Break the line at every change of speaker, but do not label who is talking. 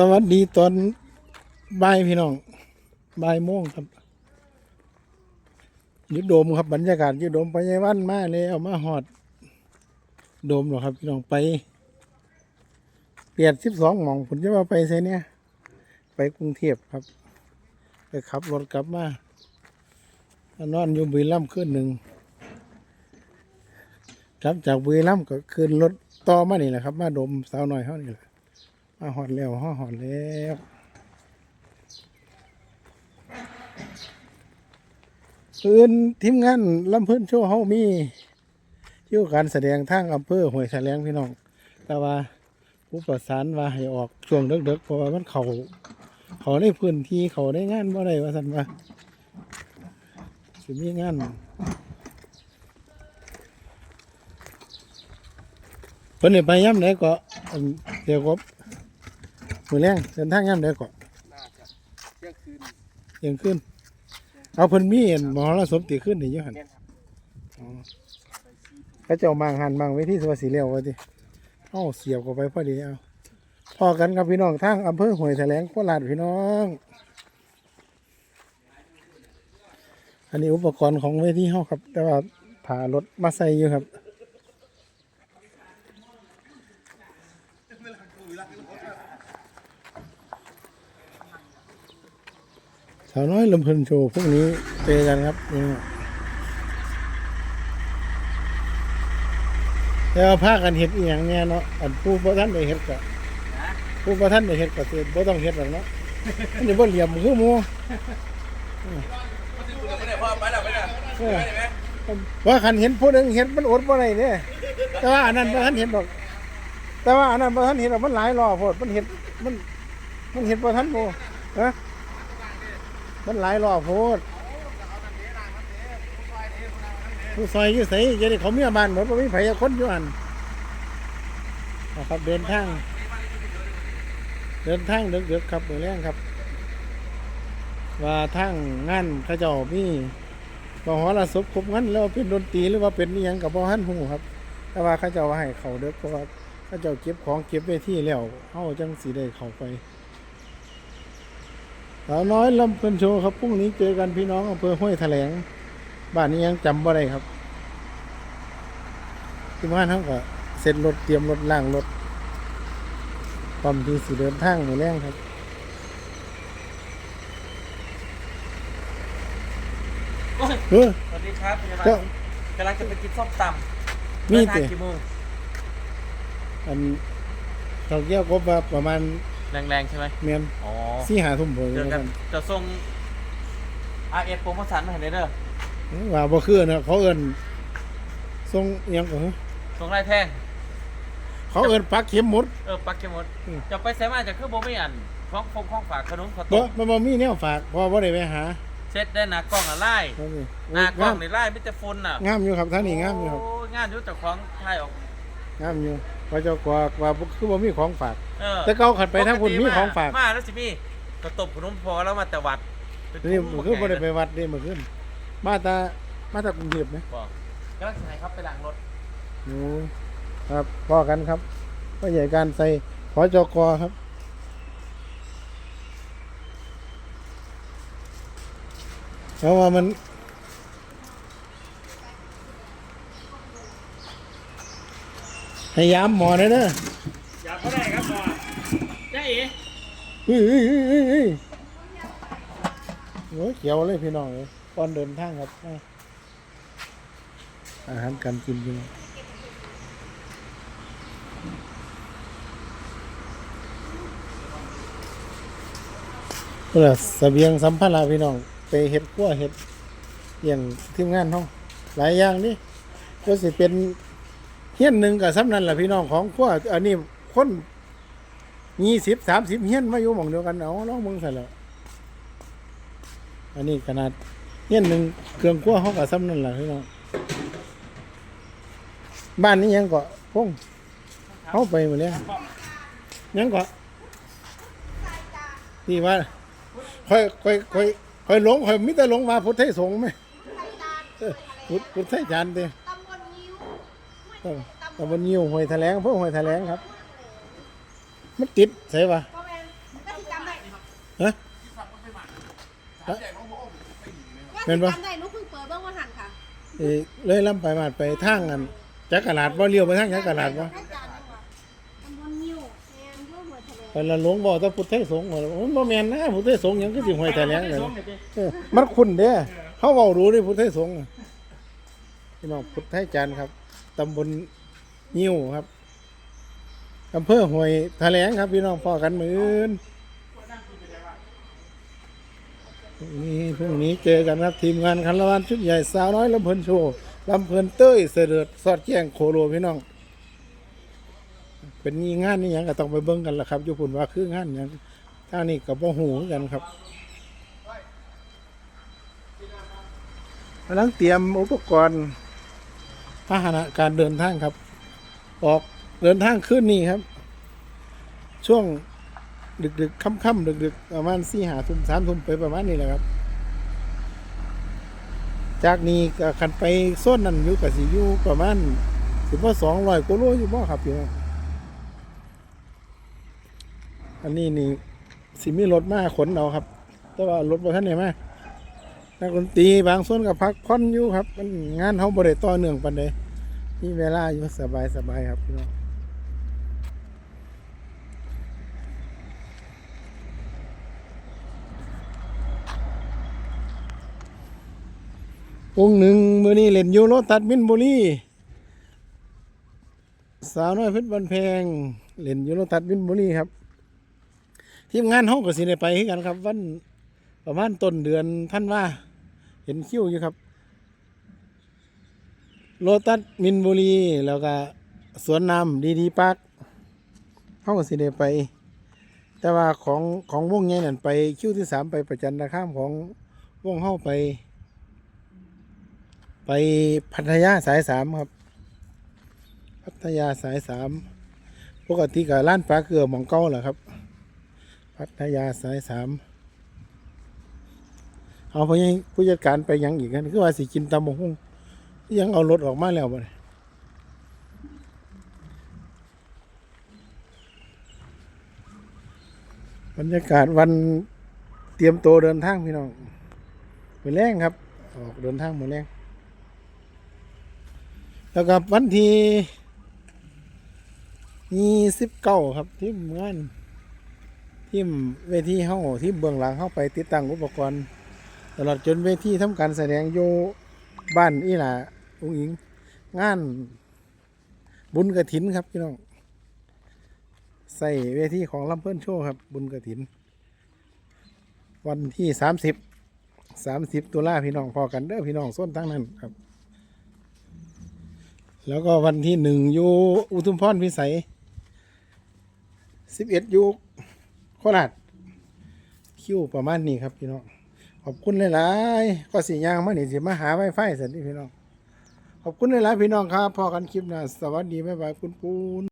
สวัสดีตอนบ่ายพี่น้องบ่ายโมงครับยุดโดมครับบรรยากาศยุดโดมไปยายวันมาเลยเอามาหอด โดมหรอกครับพี่น้องไปเปลี่ยนสิบสองหมองผมจะว่าไปไสเนี่ยไปกรุงเทพครับ ไปขับรถกลับมานอนอยู่บุรีรัมย์คืนหนึ่งกลับจากบุรีรัมย์ก็คืนรถต่อมานี่แหละครับ มาดมสาวหน่อยเขานี่แหละ มาหอดแล้วห่อหอดแล้วอื่นทีมงานลำเพิ่นโชว์เฮามีเกี่การแสดงทางอำเภอห้วยแถลงพี่น้อง แต่ว่าผู้ประสานว่าให้ออกช่วงเด็กๆเพราะว่ามันเขาเขาในพื้นที่เขาได้งานบ่ได้ว่าซั่นว่าสิมีงานเพิ่นได้ไปย่ำไหนก็เดี๋ยวก็ มือแรงเดินทางย่ำได้ก่อน
น่าจะเที่ยงคืน
ยังขึ้นเอาเพิ่นมีเห็นหมอละสมตีขึ้นนี่อยู่หัน
เนี่ยครับ
อ๋อเขาเจ้ามางหันมางไว้ที่สวัสดีเลี้ยวไว้ที่เอ้าเสียบเข้าไปพอดีเอาพอกันกับพี่น้องทางอำเภอห้วยแถลงโคราชพี่น้อง อันนี้อุปกรณ์ของเวทีเฮาครับ แต่ว่าผ่ารถมาใส่อยู่ครับาวน้อยลำเพลินโชว์พวกนี้เจอกันครับนี่แล้วพากันเห็ดอีหยังเนี่ยเนาะอันผู้บ่ท่านได้เห็ดก็ผู้บ่ท่านได้เห็ดก็สิบ่ต้องเห็ดหรอกเนาะอันนี้บ่เหลี่ยมคือหมู่เออว่าคันเห็นผู้หนึงเห็นมันอดบ่ได้เด้แต่ว่าอันนั้นบ่ทันเห็นดอก แต่ว่าอันนั้นบ่ทันเห็นดอกมันหลายรอบโพดมันเห็นมัน มันเห็นบ่ทันโมฮะ มันหลายรอบโพดผู้ซอยอยู่ไสจะได้เขาเมียบ้านหมดบ่มีไผจะคนอยู่อันนะครับเดินทาง เดินทางเดึกๆครับเมื่อแรงครับ ว่าทางงานเขาเจ้ามีมหรสพครบงั้นแล้วเป็นดนตรีหรือว่าเป็นอิหยังกับพ่อฮั่นหูครับ แต่ว่าเขาเจ้าให้เขาเด็กเพราะว่าเขาเจ้าเก็บของเก็บไว้ที่แล้วเฮาจังสีได้เขาไป สาวน้อยลำเพลินโชว์ครับพรุ่งนี้เจอกันพี่น้องอำเภอห้วยแถลง บ้านนี้ยังจำบ่ได้ครับที่บ้านเขาก็เสร็จรถเตรียมรถล่างรถความที่สิเดินทางมือแรงครับ
โอ้ย
เออ
สวัสดีครับพยาบาล
เจ้า กำ
ลังจะไปกินส้มตำ
มี
เดินทา
ติ
งกี่โมง
อันเขาเกี่ยวกับว่าประมาณ
แรงๆใช่ไหม
เมียน
อ๋อ
สี่หาทุ่มผม
เจอกันจะส่ง R S โปรโมชั่นมาให้ได้เด้อ
ว่าบ่คือนะเขาเอิ้นทรงอิหยังก็
ส่งไล่แท่ง
เขาเอิ้นปักเข็มหมด
เออปักเกมด
อืม
จะไปใส่มาจากเครื่องโบไม่อันคล้องฟงคล้องฝากขนมข้าว
บ่
ต้ม
มันบ่มีแนวฝากเพอบ่ได้ไปหา
เซ็ตได้หนากล้องอะไล่
เอาสิ
หน้ากล้อง
งาม
ในไล่ไม่แต่ฝุ่นอะ
งามอยู่ครับท่านนี่งามอยู่ครับ
โอ้งามอยู่แต่ของไทยออก
งามอยู่ ว่าเจ้ากว่าว่าบ่คือบ่มีของฝาก
เออ
แต่เก่าขัดไปทางพุ่นมีของฝาก
มาแล้วสิมีกระตบขนมพอแล้วมาแต่วัดเป็
นี่
ทุ่
มันคือบ่ได้ไปวัดนี่มันขึ้น มาตามาตากรุงเทพไหม
บอกกำลังไหนครับไปล้างรถ
โอ้ครับพอกันครับก็ใหญ่การใส่ขอจกครับเพราะว่ามัน ให้ยามหมอเลยเด้อ
อยากก็ได้ครับหมอจ้าเอ๋
เฮ้ยเฮ้ยเฮ้ยเฮ้ยเฮ้ยโอ้ยเขียวเลยพี่น้องเลยก่อนเดินทางครับมาอาหารการกินพี่น้องเพื่อเสบียงสัมภาระพี่น้องไปเห็ดกั้วเห็ดอย่างทีมงานห้องหลายอย่างนี่ก็สิเป็น เฮี้ยนหนึ่งกับซ้ำนั่นแหละพี่น้องของขั้วอันนี้คนยี่สิบสามสิบเฮี้ยนมาอยู่หม่องเดียวกันเอาลองมึงใส่แล้วอันนี้ขนาดเฮี้ยนหนึ่งเครื่องขั้วเขากับซ้ำนั่นแหละพี่น้องบ้านนี้ยังเกาะพงเข้าไปหมดแล้วยังเกาะที่ว่าค่อยค่อยค่อยค่อยหลงค่อยมิแต่หลงมาพุทธไทยสงฆ์ไหมพุทธพุทธไทยจานเด้
ตำบลยิ้ว
เออ ตะบนยิวหวยแถลงเพื่อหวยแถลงครับ มันติดใช่ปะ
ก็แม่น
ฮะ
ว่า
แม่
สิ
นบ่
จำได้หนูเพิ่งเปิดเบิ่งว่าหันค่ะ
เอ้ยเลยลำไปมาดไปทางกันจักรลาดบ่เลี้ยวไปทางจักรลาดบ่
ให้จานดีกว่าตำบลนิ้วแม่นเพื่อหัวทะเล
ไปละหลวงบ่แต่พุทธไทยสงฆ์บ่มันบ่แม่นนะพุทธไทยสงฆ์หยังคือสิห้วยแต่แหลงเลยเออมันคุ้นเด้เฮาเว้ารู้นี่พุทธไทยสงฆ์น่ะพี่น้องพุทธไทยจันทร์ครับ ตำบลยิ้วครับอำเภอห้วยแถลงครับพี่น้องพ่อกันมือนนี่พรุ่งนี้เจอกันครับทีมงานคันละวันชุดใหญ่สาวน้อยลำเพลินโชว์ลำเพลินเต้ยเสด็จสอดแจ้งโคโลพี่น้อง เป็นงานนี่ยังก็ต้องไปเบิ่งกันละครับอยู่พุ่นว่าคืองานยังท่านี้ก็บ่ฮู้คือกันครับกำลังเตรียมอุปกรณ์ พาหนะการเดินทางครับ ออกเดินทางขึ้นนี่ครับ ช่วงดึกๆค่ำๆดึกๆประมาณสี่หาทุ่มสามทุ่มไปประมาณนี้แหละครับ จากนี้ก็คันไปโซนนั้นอยู่กับสิอยู่ประมาณสิบว่าสองร้อยกิโลอยู่บ่ครับพี่น้องอันนี้นี่สิมีรถมาขนเอาครับ แต่ว่ารถบ่ทันได้มา นักดนตรีบางส่วนก็พักผ่อนอยู่ครับ มันงานเฮาบ่ได้ต่อเนื่องปานใดมีเวลาอยู่สบายสบายครับพี่น้ององค์หนึ่งมื้อนี้เล่นยูโลตัดมินบุรีสาวน้อยเพชรบันแพงเล่นยูโลตัดมินบุรีครับทีมงานห้องก็สิได้ไปคือกันครับ วันประมาณต้นเดือนท่านว่า เห็นคิ้วอยู่ครับ โลตัสมินบุรี แล้วก็สวนน้ำดีดีปาร์คห้องก็สิได้ไป แต่ว่าของของวงใหญ่นั่นไปคิ้วที่สามไปประจันตข้ามของวงเข้าไป ไปพัทยาสายสามครับ พัทยาสายสามปกติกับร้านปลาเกลือมองเก้าแหละครับ พัทยาสายสาม เอาพยังผู้จัดการไปยังอีกกันคือว่าสิกินตำบกหุ่งยังเอารถออกมาแล้วบ่เนี่ยบรรยากาศวันเตรียมตัวเดินทางพี่น้องไปแรงครับ ออกเดินทางมือแรงแล้วกับวันที่ยี่สิบเก้าครับที่เมืองทีมเวทีเฮาทีมเบื้องหลังเฮาไปติดตั้งอุปกรณ์ ตลอดจนเวทีทำการแสดงอยู่บ้านอีหล่าอุ้งอิง งานบุญกระถินครับพี่น้อง ใส่เวทีของลำเพิ่นโชว์ครับ บุญกระถิน วันที่สามสิบสามสิบตุลาพี่น้องพอกันเด้อพี่น้องส้นทั้งนั้นครับ แล้วก็วันที่หนึ่งอยู่อุทุมพรพิสัยสิบเอ็ดอยู่โคราชคิวประมาณนี้ครับพี่น้อง อบคุณหลายๆก็สียางมาหนิสิมาหาไวไฟเสร็จนี่พี่น้อง ขอบคุณหลายๆพี่น้องครับพอกันคลิปหนะสวัสดีบ๊ายบายคุณปูน